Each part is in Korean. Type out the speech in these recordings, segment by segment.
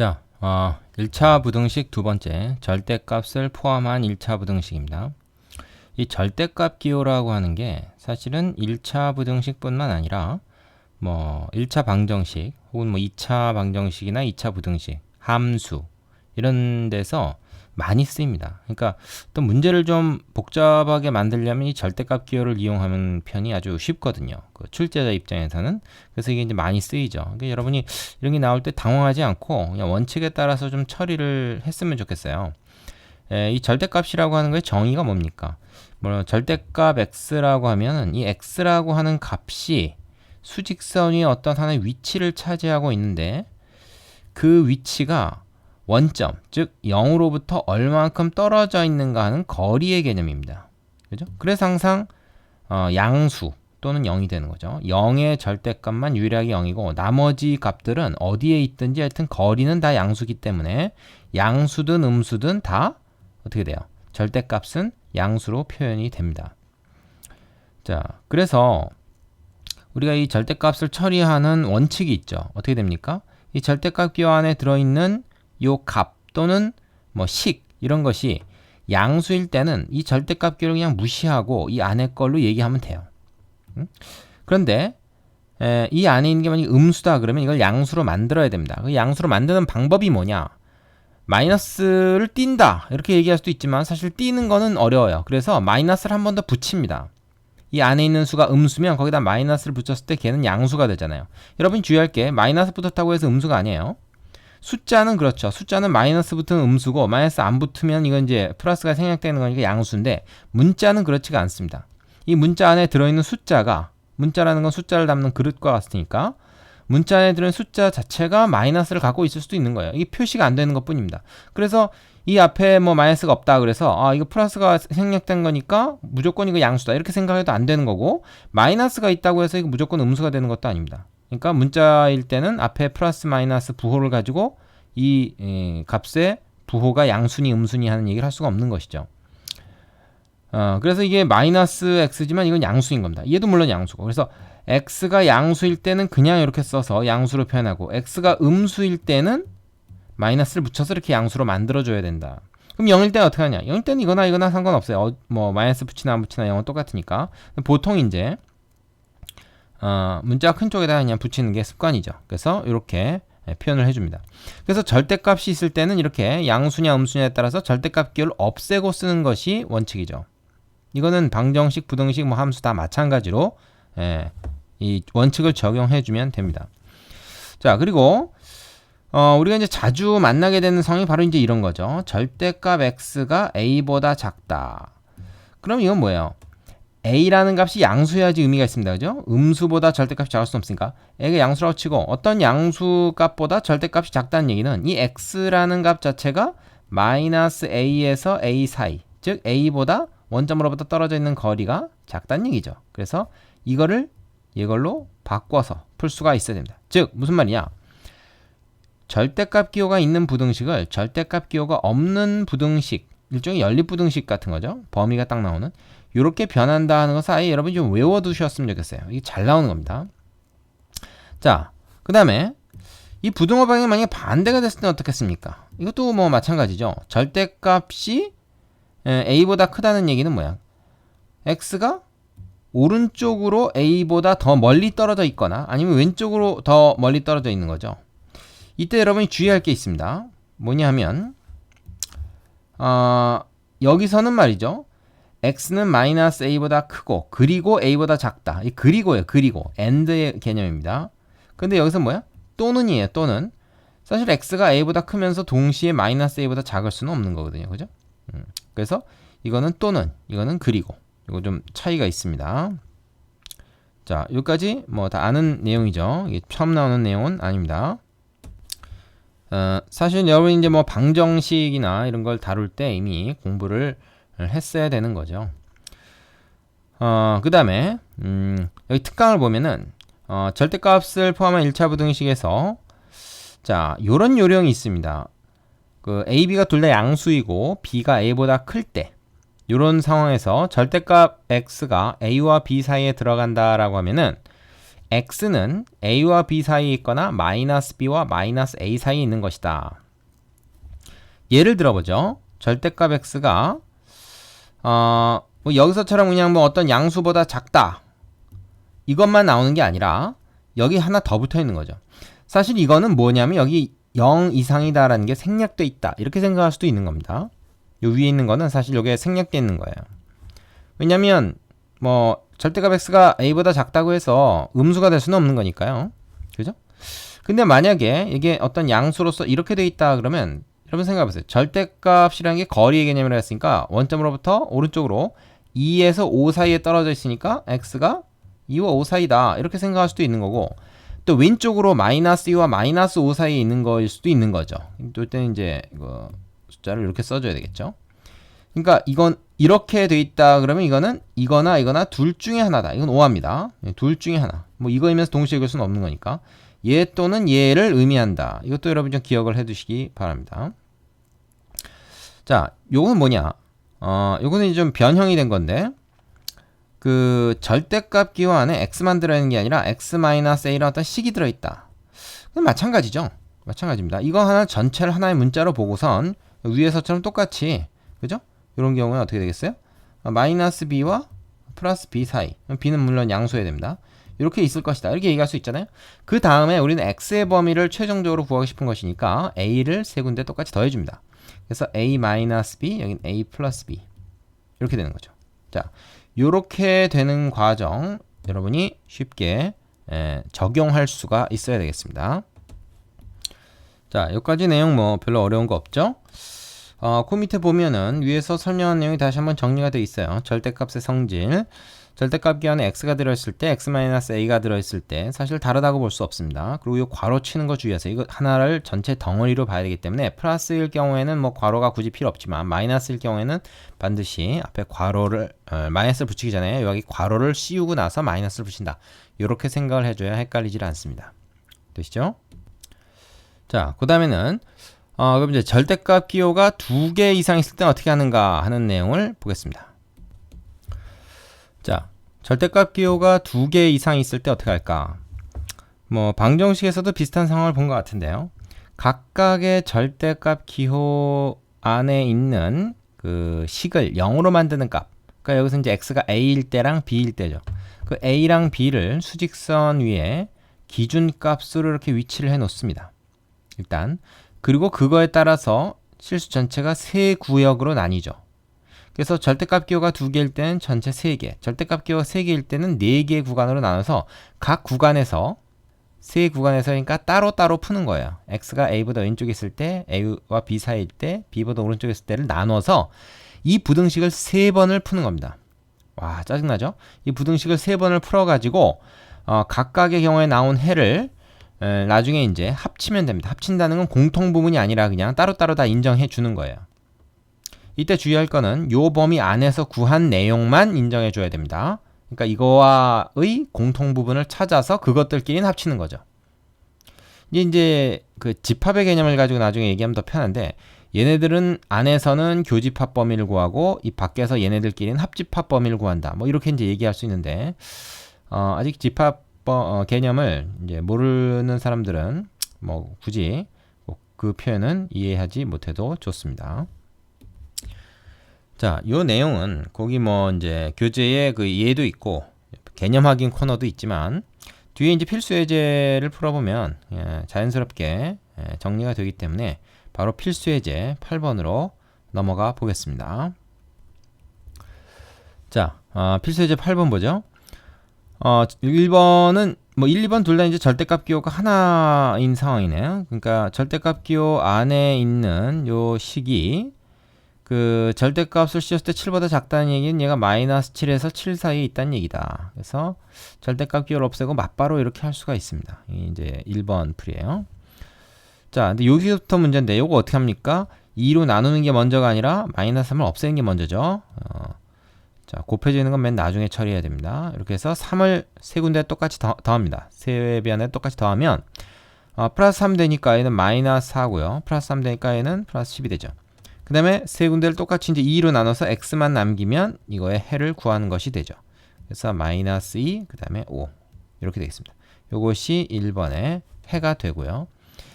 자, 어, 1차 부등식 두 번째 절대값을 포함한 1차 부등식입니다. 이 절대값 기호라고 하는 게 사실은 1차 부등식뿐만 아니라 뭐 1차 방정식 혹은 뭐 2차 방정식이나 2차 부등식, 함수 이런 데서 많이 쓰입니다. 그러니까 또 문제를 좀 복잡하게 만들려면 이 절대값 기호를 이용하는 편이 아주 쉽거든요. 그 출제자 입장에서는 그래서 이게 이제 많이 쓰이죠. 그러니까 여러분이 이런 게 나올 때 당황하지 않고 그냥 원칙에 따라서 좀 처리를 했으면 좋겠어요. 에, 이 절대값이라고 하는 거의 정의가 뭡니까? 뭐 절대값 x라고 하면은 이 x라고 하는 값이 수직선 위에 어떤 하나의 위치를 차지하고 있는데 그 위치가 원점, 즉 0으로부터 얼마만큼 떨어져 있는가 하는 거리의 개념입니다. 그죠? 그래서 항상 어, 양수 또는 0이 되는 거죠. 0의 절대값만 유일하게 0이고 나머지 값들은 어디에 있든지 하여튼 거리는 다 양수기 때문에 양수든 음수든 다 어떻게 돼요? 절대값은 양수로 표현이 됩니다. 자, 그래서 우리가 이 절대값을 처리하는 원칙이 있죠. 어떻게 됩니까? 이 절대값 기호 안에 들어있는 요 값 또는 뭐 식 이런 것이 양수일 때는 이 절대값 기호를 그냥 무시하고 이 안에 걸로 얘기하면 돼요. 음? 그런데 에, 이 안에 있는 게 만약 음수다 그러면 이걸 양수로 만들어야 됩니다. 그 양수로 만드는 방법이 뭐냐? 마이너스를 띈다 이렇게 얘기할 수도 있지만 사실 띄는 거는 어려워요. 그래서 마이너스를 한 번 더 붙입니다. 이 안에 있는 수가 음수면 거기다 마이너스를 붙였을 때 걔는 양수가 되잖아요. 여러분 주의할 게 마이너스 붙었다고 해서 음수가 아니에요. 숫자는 그렇죠. 숫자는 마이너스 붙으면 음수고 마이너스 안 붙으면 이건 이제 플러스가 생략되는 거니까 양수인데 문자는 그렇지가 않습니다. 이 문자 안에 들어있는 숫자가 문자라는 건 숫자를 담는 그릇과 같으니까 문자 안에 들어있는 숫자 자체가 마이너스를 갖고 있을 수도 있는 거예요. 이게 표시가 안 되는 것 뿐입니다. 그래서 이 앞에 뭐 마이너스가 없다 그래서 아 이거 플러스가 생략된 거니까 무조건 이거 양수다 이렇게 생각해도 안 되는 거고 마이너스가 있다고 해서 이거 무조건 음수가 되는 것도 아닙니다. 그러니까 문자일 때는 앞에 플러스 마이너스 부호를 가지고 이 에, 값의 부호가 양순이 음순이 하는 얘기를 할 수가 없는 것이죠. 어, 그래서 이게 마이너스 x지만 이건 양수인 겁니다. 얘도 물론 양수고. 그래서 x가 양수일 때는 그냥 이렇게 써서 양수로 표현하고 x가 음수일 때는 마이너스를 붙여서 이렇게 양수로 만들어줘야 된다. 그럼 0일 때는 어떻게 하냐? 0일 때는 이거나 이거나 상관없어요. 어, 뭐 마이너스 붙이나 안 붙이나 0은 똑같으니까. 보통 이제 어, 문자 큰 쪽에다 그냥 붙이는 게 습관이죠. 그래서 이렇게 표현을 해줍니다. 그래서 절대값이 있을 때는 이렇게 양수냐 음수냐에 따라서 절대값 기호를 없애고 쓰는 것이 원칙이죠. 이거는 방정식, 부등식, 뭐 함수 다 마찬가지로 예, 이 원칙을 적용해주면 됩니다. 자 그리고 어, 우리가 이제 자주 만나게 되는 상황이 바로 이제 이런 거죠. 절대값 x가 a보다 작다. 그럼 이건 뭐예요? A라는 값이 양수여야지 의미가 있습니다. 그죠? 음수보다 절대값이 작을 수 없으니까 a가 양수라고 치고 어떤 양수 값보다 절대값이 작다는 얘기는 이 x라는 값 자체가 마이너스 a에서 a 사이 즉 a보다 원점으로부터 떨어져 있는 거리가 작다는 얘기죠. 그래서 이거를 이걸로 바꿔서 풀 수가 있어야 됩니다. 즉 무슨 말이냐? 절대값 기호가 있는 부등식을 절대값 기호가 없는 부등식 일종의 연립부등식 같은 거죠. 범위가 딱 나오는 이렇게 변한다 하는 것을 아예 여러분이 좀 외워두셨으면 좋겠어요. 이게 잘 나오는 겁니다. 자, 그 다음에 이 부등호 방향이 만약에 반대가 됐을 때는 어떻겠습니까? 이것도 뭐 마찬가지죠. 절대값이 a보다 크다는 얘기는 뭐야? x가 오른쪽으로 a보다 더 멀리 떨어져 있거나 아니면 왼쪽으로 더 멀리 떨어져 있는 거죠. 이때 여러분이 주의할 게 있습니다. 뭐냐 하면 어, 여기서는 말이죠. X는 마이너스 a보다 크고 그리고 a보다 작다. 이 그리고예요. 그리고 and의 개념입니다. 근데 여기서 뭐야? 또는이에요. 또는 사실 x가 a보다 크면서 동시에 마이너스 a보다 작을 수는 없는 거거든요. 그죠? 음, 그래서 이거는 또는 이거는 그리고 이거 좀 차이가 있습니다. 자, 여기까지 뭐 다 아는 내용이죠. 이게 처음 나오는 내용은 아닙니다. 어, 사실 여러분 이제 뭐 방정식이나 이런 걸 다룰 때 이미 공부를 했어야 되는 거죠. 어, 그 다음에, 음, 여기 특강을 보면은, 어, 절대값을 포함한 1차 부등식에서, 자, 요런 요령이 있습니다. 그, A, B가 둘 다 양수이고, B가 A보다 클 때, 요런 상황에서 절대값 X가 A와 B 사이에 들어간다라고 하면은, x는 a와 b 사이에 있거나 마이너스 b와 마이너스 a 사이에 있는 것이다. 예를 들어보죠. 절대값 x가 어, 뭐 여기서처럼 그냥 뭐 어떤 양수보다 작다. 이것만 나오는 게 아니라 여기 하나 더 붙어 있는 거죠. 사실 이거는 뭐냐면 여기 0 이상이다라는 게 생략돼 있다. 이렇게 생각할 수도 있는 겁니다. 요 위에 있는 거는 사실 여기에 생략돼 있는 거예요. 왜냐면 뭐 절대값 x가 a보다 작다고 해서 음수가 될 수는 없는 거니까요. 그죠? 근데 만약에 이게 어떤 양수로서 이렇게 돼 있다 그러면 여러분 생각해 보세요. 절대값이라는 게 거리의 개념이라 했으니까 원점으로부터 오른쪽으로 2에서 5 사이에 떨어져 있으니까 x가 2와 5 사이다. 이렇게 생각할 수도 있는 거고 또 왼쪽으로 마이너스 2와 마이너스 5 사이에 있는 거일 수도 있는 거죠. 또 때는 이제 이거 숫자를 이렇게 써줘야 되겠죠. 그러니까 이건 이렇게 돼 있다 그러면 이거는 이거나 이거나 둘 중에 하나다. 이건 오합니다. 예, 둘 중에 하나. 뭐 이거이면서 동시에 읽을 수는 없는 거니까. 얘 또는 얘를 의미한다. 이것도 여러분 좀 기억을 해 두시기 바랍니다. 자, 요거는 뭐냐? 어, 요거는 좀 변형이 된 건데 그 절대값 기호 안에 x만 들어있는 게 아니라 x-a라는 어떤 식이 들어있다. 그건 마찬가지죠. 마찬가지입니다. 이거 하나 전체를 하나의 문자로 보고선 위에서처럼 똑같이 그죠? 이런 경우에 어떻게 되겠어요? 어, 마이너스 b와 플러스 b 사이. b는 물론 양수해야 됩니다. 이렇게 있을 것이다. 이렇게 얘기할 수 있잖아요. 그 다음에 우리는 x의 범위를 최종적으로 구하고 싶은 것이니까 a를 세 군데 똑같이 더해줍니다. 그래서 a 마이너스 b 여긴 a 플러스 b 이렇게 되는 거죠. 자, 이렇게 되는 과정 여러분이 쉽게 에, 적용할 수가 있어야 되겠습니다. 자, 여기까지 내용 뭐 별로 어려운 거 없죠? 어, 그 밑에 보면은 위에서 설명한 내용이 다시 한번 정리가 되어 있어요. 절대값의 성질. 절대값 기한에 x가 들어있을 때 x-a가 들어있을 때 사실 다르다고 볼 수 없습니다. 그리고 이 괄호 치는 거 주의하세요. 이거 하나를 전체 덩어리로 봐야 되기 때문에 플러스일 경우에는 뭐 괄호가 굳이 필요 없지만 마이너스일 경우에는 반드시 앞에 괄호를 어, 마이너스를 붙이기 전에 여기 괄호를 씌우고 나서 마이너스를 붙인다. 이렇게 생각을 해줘야 헷갈리질 않습니다. 되시죠? 자, 그 다음에는 어, 그럼 이제 절대값 기호가 두 개 이상 있을 때 어떻게 하는가 하는 내용을 보겠습니다. 자, 절대값 기호가 두 개 이상 있을 때 어떻게 할까? 뭐 방정식에서도 비슷한 상황을 본 것 같은데요. 각각의 절대값 기호 안에 있는 그 식을 0으로 만드는 값. 그러니까 여기서 이제 x가 a일 때랑 b일 때죠. 그 a랑 b를 수직선 위에 기준값으로 이렇게 위치를 해 놓습니다. 일단 그리고 그거에 따라서 실수 전체가 세 구역으로 나뉘죠. 그래서 절대값 기호가 두 개일 때는 전체 세 개, 절대값 기호가 세 개일 때는 네개 구간으로 나눠서 각 구간에서 세 구간에서 그러니까 따로따로 푸는 거예요. x가 a보다 왼쪽에 있을 때, a와 b 사이일 때, b보다 오른쪽에 있을 때를 나눠서 이 부등식을 세 번을 푸는 겁니다. 와 짜증나죠? 이 부등식을 세 번을 풀어가지고 어, 각각의 경우에 나온 해를 에, 나중에 이제 합치면 됩니다. 합친다는 건 공통 부분이 아니라 그냥 따로따로 다 인정해 주는 거예요. 이때 주의할 거는 요 범위 안에서 구한 내용만 인정해 줘야 됩니다. 그러니까 이거와의 공통 부분을 찾아서 그것들끼리는 합치는 거죠. 이제 이제 그 집합의 개념을 가지고 나중에 얘기하면 더 편한데 얘네들은 안에서는 교집합 범위를 구하고 이 밖에서 얘네들끼리는 합집합 범위를 구한다. 뭐 이렇게 이제 얘기할 수 있는데 어, 아직 집합 어, 개념을 이제 모르는 사람들은 뭐 굳이 그 표현은 이해하지 못해도 좋습니다. 자, 요 내용은 거기 뭐 이제 교재에 그 예도 있고 개념 확인 코너도 있지만 뒤에 이제 필수 예제를 풀어보면 예, 자연스럽게 예, 정리가 되기 때문에 바로 필수 예제 8번으로 넘어가 보겠습니다. 자, 어, 필수 예제 8번 보죠. 어, 1번은 뭐 1, 2번 둘 다 이제 절대값 기호가 하나인 상황이네요. 그러니까 절대값 기호 안에 있는 요 식이 그 절대값을 씌웠을 때 7보다 작다는 얘기는 얘가 마이너스 7에서 7 사이에 있다는 얘기다. 그래서 절대값 기호를 없애고 맞바로 이렇게 할 수가 있습니다. 이제 1번 풀이에요. 자, 근데 여기부터 문제인데 이거 어떻게 합니까? 2로 나누는 게 먼저가 아니라 마이너스 3을 없애는 게 먼저죠. 어, 자, 곱해지는 건 맨 나중에 처리해야 됩니다. 이렇게 해서 3을 세 군데 똑같이 더, 더합니다. 세 배안에 똑같이 더하면 어, 플러스 3 되니까 얘는 마이너스 4고요. 플러스 3 되니까 얘는 플러스 10이 되죠. 그 다음에 세 군데를 똑같이 이제 2로 나눠서 x만 남기면 이거의 해를 구하는 것이 되죠. 그래서 마이너스 2, 그 다음에 5 이렇게 되겠습니다. 요것이 1번의 해가 되고요.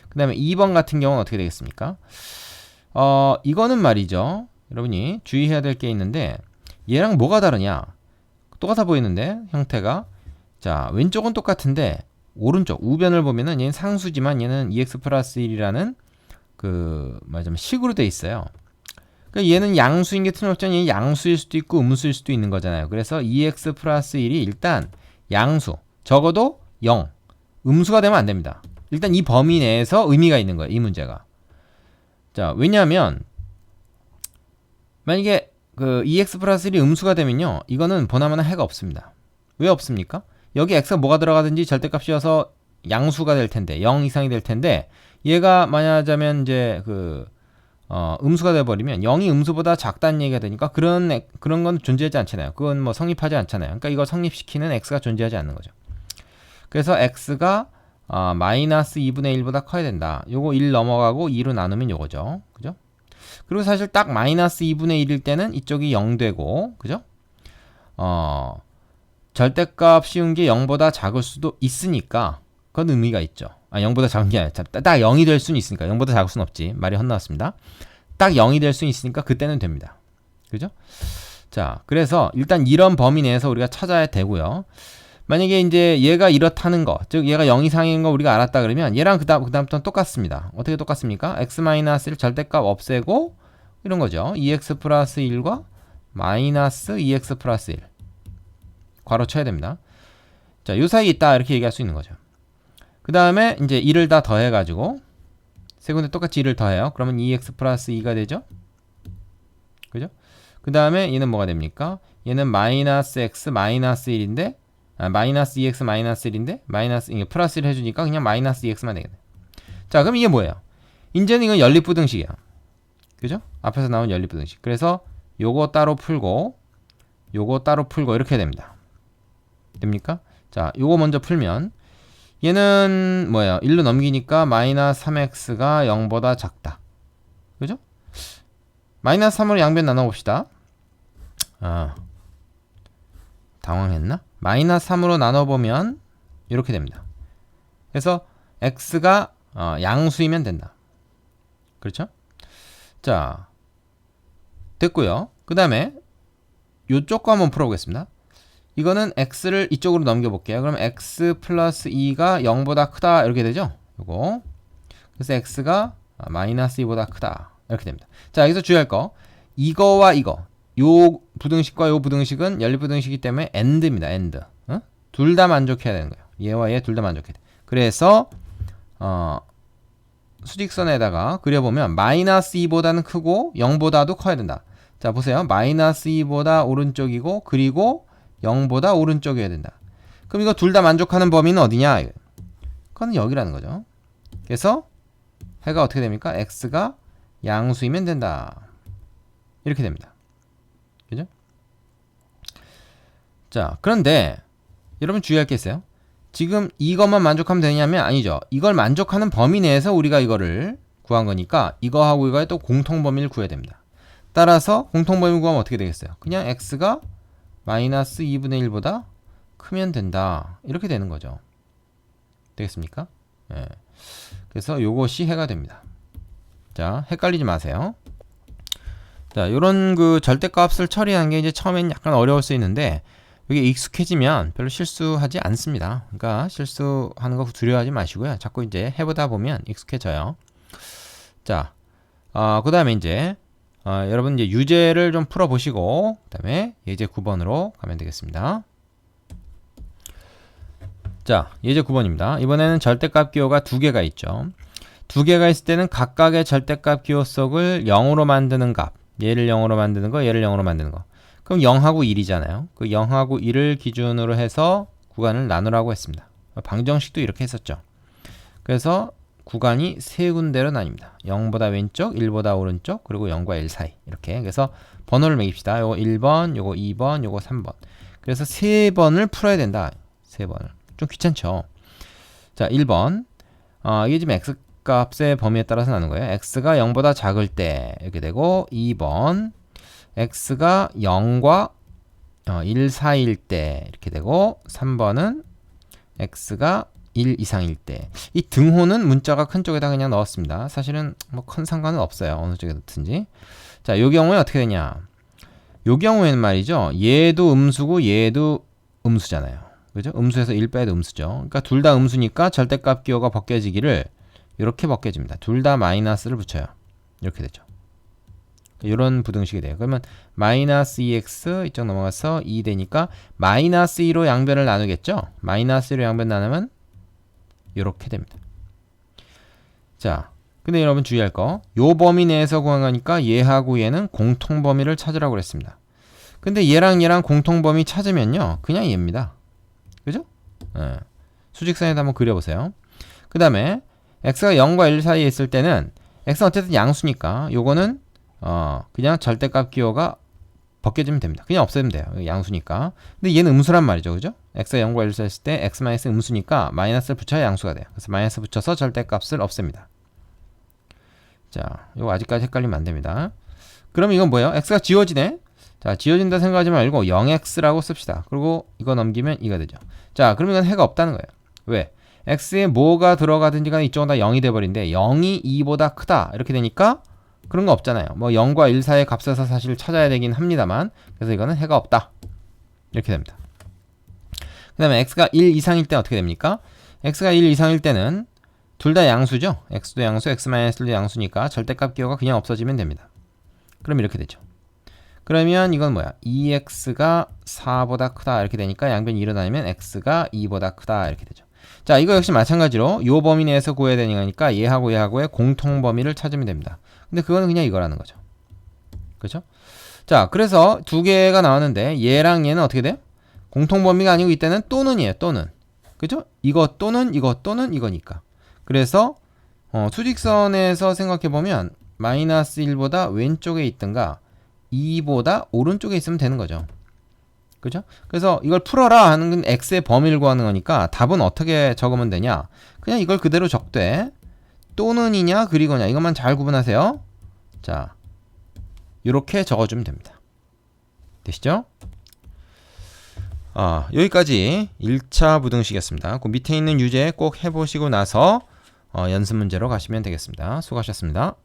그 다음에 2번 같은 경우는 어떻게 되겠습니까? 어, 이거는 말이죠. 여러분이 주의해야 될 게 있는데 얘랑 뭐가 다르냐? 똑같아 보이는데 형태가 자 왼쪽은 똑같은데 오른쪽 우변을 보면은 얘는 상수지만 얘는 EX 플러스 1이라는 그 말하자면 식으로 돼 있어요. 그러니까 얘는 양수인 게 틀림없잖아요. 얘는 양수일 수도 있고 음수일 수도 있는 거잖아요. 그래서 EX 플러스 1이 일단 양수 적어도 0 음수가 되면 안 됩니다. 일단 이 범위 내에서 의미가 있는 거예요. 이 문제가. 자 왜냐하면 만약에 그 EX 플러스 1이 음수가 되면요. 이거는 보나마나 해가 없습니다. 왜 없습니까? 여기 x가 뭐가 들어가든지 절대값이어서 양수가 될 텐데 0 이상이 될 텐데 얘가 만약하자면 이제 그 어, 음수가 돼 버리면 0이 음수보다 작다는 얘기가 되니까 그런 액- 그런 건 존재하지 않잖아요. 그건 뭐 성립하지 않잖아요. 그러니까 이걸 성립시키는 x가 존재하지 않는 거죠. 그래서 x가 어, 마이너스 2분의 1보다 커야 된다. 요거 1 넘어가고 2로 나누면 요거죠. 그죠? 그리고 사실 딱 마이너스 2분의 1일 때는 이쪽이 0 되고, 그죠? 어, 절대값 씌운 게 0보다 작을 수도 있으니까, 그건 의미가 있죠. 아, 0보다 작은 게 아니라, 딱 0이 될 수는 있으니까, 0보다 작을 수는 없지. 말이 헛나왔습니다. 딱 0이 될수 있으니까, 그때는 됩니다. 그죠? 자, 그래서 일단 이런 범위 내에서 우리가 찾아야 되고요. 만약에 이제 얘가 이렇다는 거, 즉 얘가 0 이상인 거 우리가 알았다 그러면 얘랑 그다음 그다음부터는 똑같습니다. 어떻게 똑같습니까? x-1 절대값 없애고 이런 거죠. 2x 플러스 1과 마이너스 2x 플러스 1 괄호 쳐야 됩니다. 자, 요 사이에 있다 이렇게 얘기할 수 있는 거죠. 그 다음에 이제 1을 다 더해가지고 세 군데 똑같이 1을 더해요. 그러면 2x 플러스 2가 되죠. 그죠? 그 다음에 얘는 뭐가 됩니까? 얘는 마이너스 x 마이너스 1인데 아, 마이너스 2x 마이너스 1인데 마이너스 이게 플러스 1 해주니까 그냥 마이너스 2x만 되겠네. 자 그럼 이게 뭐예요? 이제는 이건 연립부등식이야. 그죠? 앞에서 나온 연립부등식. 그래서 요거 따로 풀고 요거 따로 풀고 이렇게 됩니다. 됩니까? 자 요거 먼저 풀면 얘는 뭐예요? 1로 넘기니까 마이너스 3x가 0보다 작다. 그죠? 마이너스 3으로 양변 나눠봅시다. 아 당황했나? 마이너스 3으로 나눠보면 이렇게 됩니다. 그래서 x가 어, 양수이면 된다. 그렇죠? 자, 됐고요. 그 다음에 요쪽 거 한번 풀어보겠습니다. 이거는 x를 이쪽으로 넘겨볼게요. 그럼 x 플러스 2가 0보다 크다 이렇게 되죠? 요거. 그래서 x가 마이너스 2보다 크다 이렇게 됩니다. 자, 여기서 주의할 거 이거와 이거 요 부등식과 요 부등식은 연립부등식이기 때문에 end입니다. end. 어? 둘다 만족해야 되는 거예요. 얘와 얘 둘 다 만족해야 돼. 그래서 어, 수직선에다가 그려보면 마이너스 2보다는 크고 0보다도 커야 된다. 자 보세요. 마이너스 2보다 오른쪽이고 그리고 0보다 오른쪽이어야 된다. 그럼 이거 둘 다 만족하는 범위는 어디냐? 그건 여기라는 거죠. 그래서 해가 어떻게 됩니까? x가 양수이면 된다. 이렇게 됩니다. 그죠? 자, 그런데 여러분 주의할 게 있어요. 지금 이것만 만족하면 되냐면 아니죠. 이걸 만족하는 범위 내에서 우리가 이거를 구한 거니까 이거하고 이거의 또 공통 범위를 구해야 됩니다. 따라서 공통 범위 구하면 어떻게 되겠어요? 그냥 x가 마이너스 2분의 1보다 크면 된다. 이렇게 되는 거죠. 되겠습니까? 예. 그래서 요것이 해가 됩니다. 자, 헷갈리지 마세요. 자, 요런 그 절대값을 처리하는 게 이제 처음엔 약간 어려울 수 있는데 이게 익숙해지면 별로 실수하지 않습니다. 그러니까 실수하는 거 두려워하지 마시고요. 자꾸 이제 해보다 보면 익숙해져요. 자, 어, 그 다음에 이제 어, 여러분 이제 유제를 좀 풀어보시고 그 다음에 예제 9번으로 가면 되겠습니다. 자, 예제 9번입니다. 이번에는 절대값 기호가 두 개가 있죠. 두 개가 있을 때는 각각의 절대값 기호 속을 0으로 만드는 값, 얘를 0으로 만드는 거, 얘를 0으로 만드는 거. 그럼 0하고 1이잖아요. 그 0하고 1을 기준으로 해서 구간을 나누라고 했습니다. 방정식도 이렇게 했었죠. 그래서 구간이 세 군데로 나뉩니다. 0보다 왼쪽, 1보다 오른쪽, 그리고 0과 1 사이. 이렇게. 그래서 번호를 매깁시다. 요거 1번, 요거 2번, 요거 3번. 그래서 세 번을 풀어야 된다. 세 번을. 좀 귀찮죠. 자, 1번. 어, 이게 지금 x 값의 범위에 따라서 나는 거예요. x가 0보다 작을 때 이렇게 되고 2번 x가 0과 어, 1 사이일 때 이렇게 되고 3번은 x가 1 이상일 때. 이 등호는 문자가 큰 쪽에다 그냥 넣었습니다. 사실은 뭐 큰 상관은 없어요. 어느 쪽에 넣든지. 자, 요 경우에 어떻게 되냐? 요 경우에는 말이죠. 얘도 음수고 얘도 음수잖아요. 그죠? 음수에서 1 빼도 음수죠. 그러니까 둘 다 음수니까 절대값 기호가 벗겨지기를 이렇게 벗겨집니다. 둘 다 마이너스를 붙여요. 이렇게 되죠. 이런 부등식이 돼요. 그러면 마이너스 2x 이쪽 넘어가서 2 되니까 마이너스 2로 양변을 나누겠죠? 마이너스 2로 양변 나누면 이렇게 됩니다. 자, 근데 여러분 주의할 거, 요 범위 내에서 구한 거니까 얘하고 얘는 공통 범위를 찾으라고 그랬습니다. 근데 얘랑 얘랑 공통 범위 찾으면요, 그냥 얘입니다. 그죠? 예. 수직선에다 한번 그려보세요. 그 다음에 x가 0과 1 사이에 있을 때는 x는 어쨌든 양수니까 요거는 어 그냥 절대값 기호가 벗겨지면 됩니다. 그냥 없애면 돼요. 양수니까. 근데 얘는 음수란 말이죠. 그죠? x가 0과 1 사이에 있을 때 x 마이너스 음수니까 마이너스를 붙여야 양수가 돼요. 그래서 마이너스 붙여서 절대값을 없앱니다. 자, 이거 아직까지 헷갈리면 안 됩니다. 그럼 이건 뭐예요? x가 지워지네. 자, 지워진다 생각하지 말고 0x라고 씁시다. 그리고 이거 넘기면 이가 되죠. 자, 그럼 이건 해가 없다는 거예요. 왜? x에 뭐가 들어가든지 간에 이쪽은 다 0이 돼버린데 0이 2보다 크다. 이렇게 되니까 그런 거 없잖아요. 뭐 0과 1 사이의 값에서 사실 찾아야 되긴 합니다만 그래서 이거는 해가 없다. 이렇게 됩니다. 그 다음에 x가 1 이상일 때 어떻게 됩니까? x가 1 이상일 때는 둘 다 양수죠. x도 양수, x-1도 양수니까 절대값 기호가 그냥 없어지면 됩니다. 그럼 이렇게 되죠. 그러면 이건 뭐야? 2x가 4보다 크다 이렇게 되니까 양변이 일어나면 x가 2보다 크다 이렇게 되죠. 자, 이거 역시 마찬가지로 요 범위 내에서 구해야 되니까 얘하고 얘하고의 공통 범위를 찾으면 됩니다. 근데 그거는 그냥 이거라는 거죠. 그렇죠? 자, 그래서 두 개가 나왔는데 얘랑 얘는 어떻게 돼요? 공통 범위가 아니고 이때는 또는이에요. 또는. 그죠? 이거 또는 이거 또는 이거니까. 그래서 어, 수직선에서 생각해 보면 마이너스 1보다 왼쪽에 있든가 2보다 오른쪽에 있으면 되는 거죠. 그죠? 그래서 이걸 풀어라 하는 건 x의 범위를 구하는 거니까 답은 어떻게 적으면 되냐? 그냥 이걸 그대로 적되 또는이냐 그리거냐 이것만 잘 구분하세요. 자, 이렇게 적어주면 됩니다. 되시죠? 아, 여기까지 1차 부등식이었습니다. 그 밑에 있는 유제 꼭 해보시고 나서 어, 연습 문제로 가시면 되겠습니다. 수고하셨습니다.